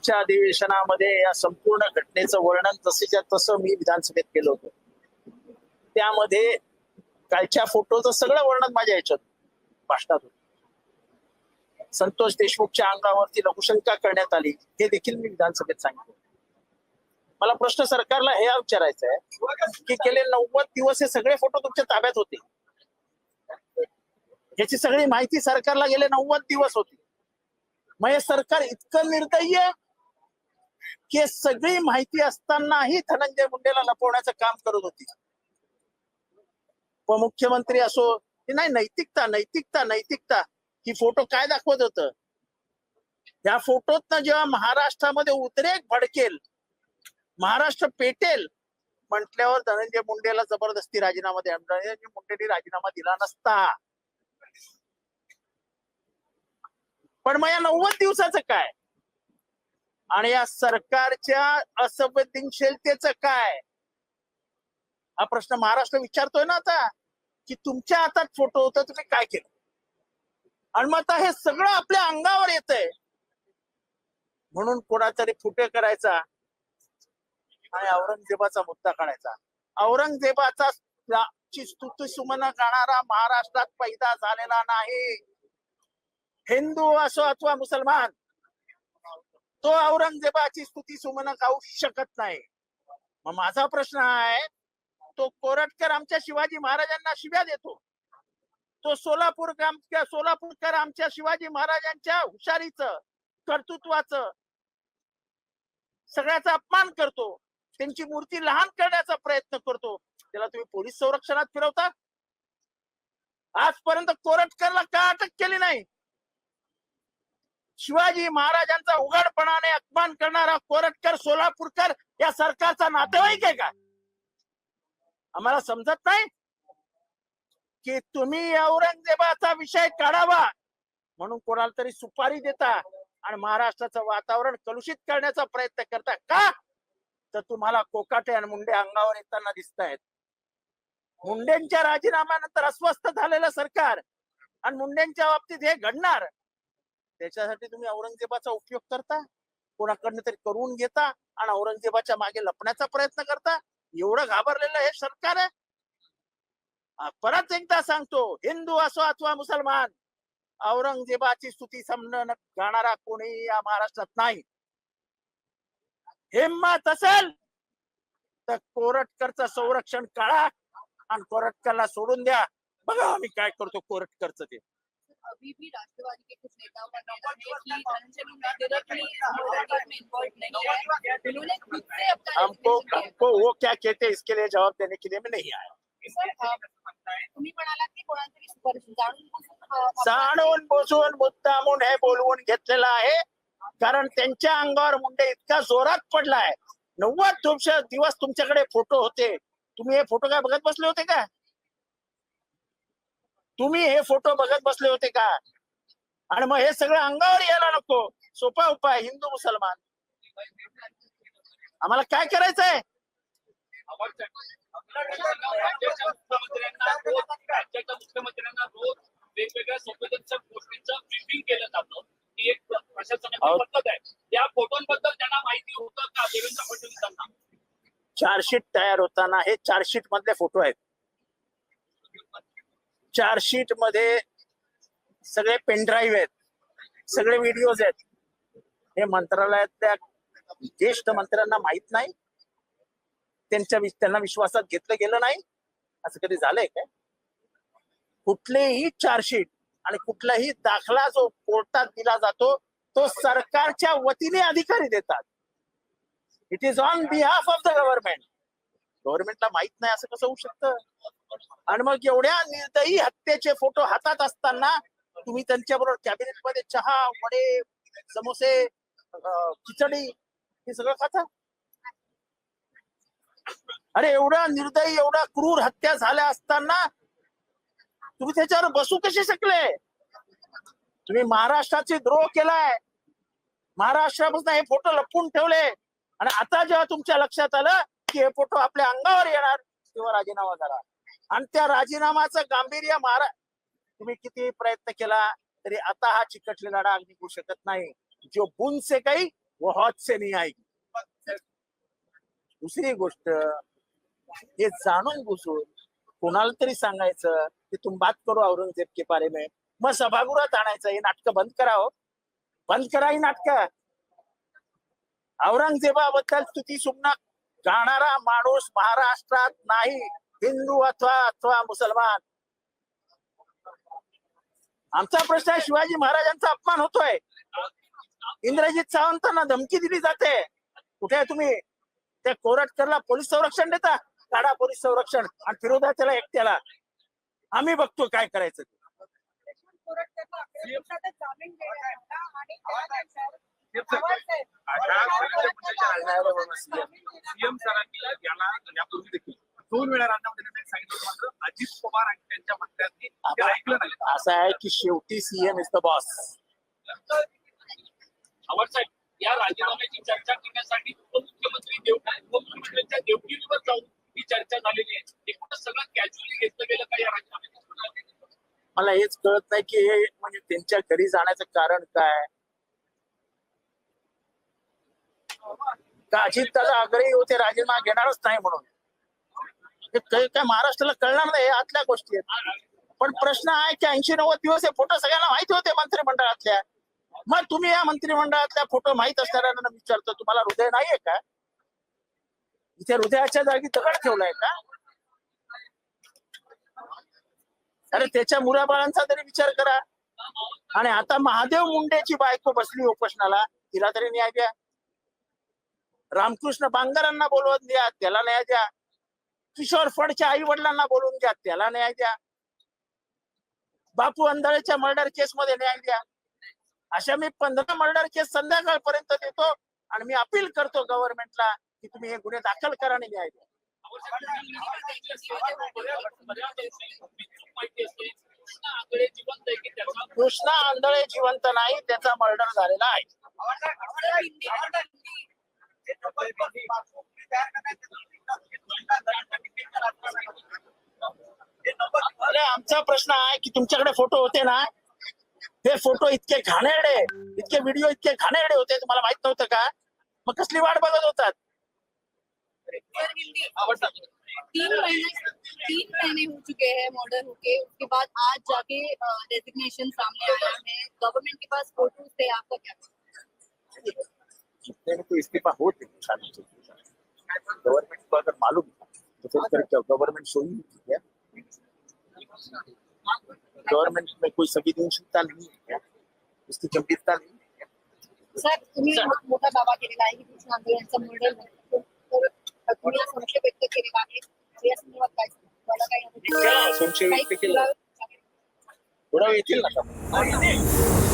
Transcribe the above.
समोरच्या अधिवेशनामध्ये या संपूर्ण घटनेचं वर्णन तसेच्या तसं मी विधानसभेत केलं होतं. त्यामध्ये कालच्या फोटोचं सगळं वर्णन माझ्या याच्यात भाषणात संतोष देशमुखच्या अंगावरती लघुशंका करण्यात आली हे देखील मी विधानसभेत सांगितलं. मला प्रश्न सरकारला हे विचारायचं आहे की गेले नव्वद दिवस हे सगळे फोटो तुमच्या ताब्यात होते. याची सगळी माहिती सरकारला गेले नव्वद दिवस होती. मग हे सरकार इतकं निर्दयी आहे हे सगळी माहिती असतानाही धनंजय मुंडेला लपवण्याचं काम करत होती. मुख्यमंत्री असो की नाही नैतिकता नैतिकता नैतिकता ही फोटो काय दाखवत होत? या फोटोत जेव्हा महाराष्ट्रामध्ये उद्रेक भडकेल महाराष्ट्र पेटेल म्हटल्यावर धनंजय मुंडेला जबरदस्ती राजीनामा द्या. धनंजय मुंडेने राजीनामा दिला नसता. पण मग या नव्वद दिवसाचं काय? आणि या सरकारच्या असंवेदनशीलतेचं काय? हा प्रश्न महाराष्ट्र विचारतोय ना आता की तुमच्या हातात फोटो होता तुम्ही काय केलं? आणि मग आता हे सगळं आपल्या अंगावर येतंय. म्हणून कोणातरी फुटे करायचा आणि औरंगजेबाचा मुद्दा काढायचा. औरंगजेबाचा ची स्तुती सुमन गाणारा महाराष्ट्रात पैदा झालेला नाही. हिंदू असो अथवा मुसलमान तो औरंगजेबाची स्तुती सुमन गाऊ शकत नाही. मग माझा प्रश्न आहे तो कोरटकर आमच्या शिवाजी महाराजांना शिव्या देतो. तो सोलापूर सोलापूरकर आमच्या शिवाजी महाराजांच्या हुशारीचं कर्तृत्वाचं सगळ्याचा अपमान करतो. त्यांची मूर्ती लहान करण्याचा प्रयत्न करतो. त्याला तुम्ही पोलीस संरक्षणात फिरवता? आजपर्यंत कोरटकरला का अटक केली नाही? शिवाजी महाराजांचा उघडपणाने अपमान करणारा कोरटकर सोलापूरकर या सरकारचा नातेवाईक आहे का? आम्हाला समजत नाही? की तुम्ही औरंगजेबाचा विषय काढावा म्हणून कोणाला तरी सुपारी देता आणि महाराष्ट्राचं वातावरण कलुषित करण्याचा प्रयत्न करता का? तर तुम्हाला कोकाटे आणि मुंडे अंगावर येताना दिसत आहेत मुंडेंच्या राजीनाम्यानंतर अस्वस्थ झालेलं सरकार आणि मुंडेंच्या बाबतीत हे घडणार. त्याच्यासाठी तुम्ही औरंगजेबाचा उपयोग करता कोणाकडनं तरी करून घेता आणि औरंगजेबाच्या मागे लपण्याचा प्रयत्न करता. एवढं घाबरलेलं हे सरकार आहे. परत एकदा सांगतो हिंदू असो अथवा मुसलमान औरंगजेबाची स्तुती समन गाणारा कोणी या महाराष्ट्रात नाही. हिंमत असेल तर कोरटकरचं संरक्षण काढा आणि कोरटकरला सोडून द्या. बघा आम्ही काय करतो कोरटकरचं ते. अभी भी राष्ट्रवादी के कुछ नेताओं का कहना है कि धनंजय मुंडे में involved नहीं है। उन्होंने खुद से अपना हमको. हमको वो क्या कहते हैं इसके लिए जवाब देने के लिए मैं नहीं आया। सर, अ, तुम्ही म्हणालात की कोणातरी पर- जाणून बुजून मुद्दामून हे बोलवून घेतलेलं आहे. कारण त्यांच्या अंगावर मुंडे इतका जोरात पडलाय. नव्वद दिवस दिवस तुमच्याकडे फोटो होते. तुम्ही हे फोटो काय बघत बसले होते का? तुम्ही हे फोटो बघत बसले होते का? आणि मग हे सगळं अंगावर यायला नको. सोपा उपाय हिंदू मुसलमान. आम्हाला काय करायचंय? राज्याच्या मुख्यमंत्र्यांना रोज वेगवेगळ्या संवेदनशील गोष्टींचं ब्रीफिंग केलं जातं ही एक प्रशासनाची अहो. पद्धत आहे त्या फोटोंबद्दल त्यांना माहिती होतं का देवेंद्र फडणवीसांना चार्जशीट तयार होताना हे चार्जशीट मधले फोटो आहेत. चार्जशीटमध्ये सगळे पेनड्राईव्ह आहेत. सगळे व्हिडिओज आहेत. हे मंत्रालयातल्या ज्येष्ठ मंत्र्यांना माहीत नाही. त्यांच्या त्यांना विश्वासात घेतलं गेलं नाही. असं कधी झालंय काय? कुठलेही चार्जशीट आणि कुठलाही दाखला जो कोर्टात दिला जातो तो सरकारच्या वतीने अधिकारी देतात. It is on behalf of the government गव्हर्नमेंटला माहीत नाही असं कसं होऊ शकतं? आणि मग एवढ्या निर्दयी हत्येचे फोटो हातात असताना तुम्ही त्यांच्याबरोबर कॅबिनेटमध्ये चहा वडे समोसे खिचडी हे सगळं खाता? अरे एवढ्या निर्दयी एवढ्या क्रूर हत्या झाल्या असताना तुम्ही त्याच्यावर बसू कसे शकले? तुम्ही महाराष्ट्राचे द्रोह केलाय. महाराष्ट्रापासून हे फोटो लपवून ठेवले. आणि आता जेव्हा तुमच्या लक्षात आलं की हे फोटो आपल्या अंगावर येणार तेव्हा राजीनामा करा. आणि त्या राजीनामाचं गांभीर्य महारा तुम्ही किती प्रयत्न केला तरी आता हा चिकटलेला अगदी निघू शकत नाही. जो बुन से काही व हौद से नाही आएगी दुसरी गोष्ट हे जाणून घुसून कोणाला तरी सांगायचं की तुम बात करू औरंगजेब के बारे में. मग सभागृहात आणायचं हे नाटक बंद करावं हो. बंद करा ही नाटक. औरंगजेबाबद्दल स्तुती सुमना. गाणारा माणूस महाराष्ट्रात नाही. हिंदू अथवा अथवा मुसलमान आमचा प्रश्न आहे शिवाजी महाराजांचा अपमान होतोय. इंद्रजित सावंतांना धमकी दिली जाते. कुठे आहे तुम्ही? त्या कोरटकरला पोलीस संरक्षण देता? काढा पोलीस संरक्षण आणि फिरोदा त्याला एकट्याला. आम्ही बघतो काय करायचं सीएम सरांनी दोन वेळा राजीनामा देण्यासाठी सांगितलं होतं, मात्र अजित पवार आणि त्यांच्या मंत्र्यांनी ते ऐकलं नाही असं आहे की शेवटी सीएम इज द बॉस या राजीनाम्याची चर्चा करण्यासाठी उपमुख्यमंत्री देवटा उपमुख्यमंत्र्यांच्या देवगिरीवर जाऊन ही चर्चा झालेली आहे. एकूणच सगळं कॅज्युअली घेतलं गेलं का या राजीनाम्याच्या मला हेच कळत नाही की हे म्हणजे त्यांच्या घरी जाण्याचं कारण काय? का अजित दादा आग्रही होते राजीनामा घेणारच नाही म्हणून? हे काय काय महाराष्ट्राला कळणार नाही हे आतल्या गोष्टी आहेत. पण प्रश्न आहे की ऐंशी नव्वद दिवस हे फोटो सगळ्यांना माहिती होते मंत्रिमंडळातल्या. मग तुम्ही या मंत्रिमंडळातल्या फोटो माहीत असणाऱ्यांना विचारतो तुम्हाला हृदय नाहीये का? इथे हृदयाच्या जागी दगड ठेवलाय का? अरे त्याच्या मुलाबाळांचा तरी विचार करा. आणि आता महादेव मुंडेची बायको बसली उपोषणाला तिला तरी न्याय द्या. रामकृष्ण बांगरांना बोलवून द्या त्याला न्याय द्या. किशोर फडच्या आई वडिलांना बोलवून द्या त्याला न्याय द्या. बापू अंधळेच्या मर्डर केस मध्ये न्याय द्या. अशा मी पंधरा मर्डर केस संध्याकाळपर्यंत देतो आणि मी अपील करतो गव्हर्नमेंटला की तुम्ही हे गुन्हे दाखल करा आणि न्याय द्या. कृष्णा कृष्णा आंधळे जिवंत नाही त्याचा मर्डर झालेला आहे. अरे प्रश्न आहे की तुमच्याकडे फ़ोटो होते ना? ते फ़ोटो इतके घाणेरडे इतके व्हिडिओ इतके घाणेरडे होते तुम्हाला माहित नव्हतं का? मग कसली वाट बघत होतात? तीन महीने तीन महीने हो चुके हैं मॉडर्न होके। उसके बाद आज जाके रेजिग्नेशन सामने आया है। गवर्नमेंट के पास फ़ोटोज़ थे आपका क्या? तो इस्तीफा हो गवर्नमेंट को अगर मालूम तो फिर करके गवर्नमेंट सो ही क्या? गवर्नमेंट में कोई संवेदनशीलता नहीं है क्या? उसकी गंभीरता नहीं है सर तुम्ही मोठा दावा केलेला आहे की कृष्ण यांचं मर्डर तर तुम्ही संशय व्यक्त केलेला आहे या संदर्भात काय? मला काही संशय व्यक्त केला. थोडा येतील ना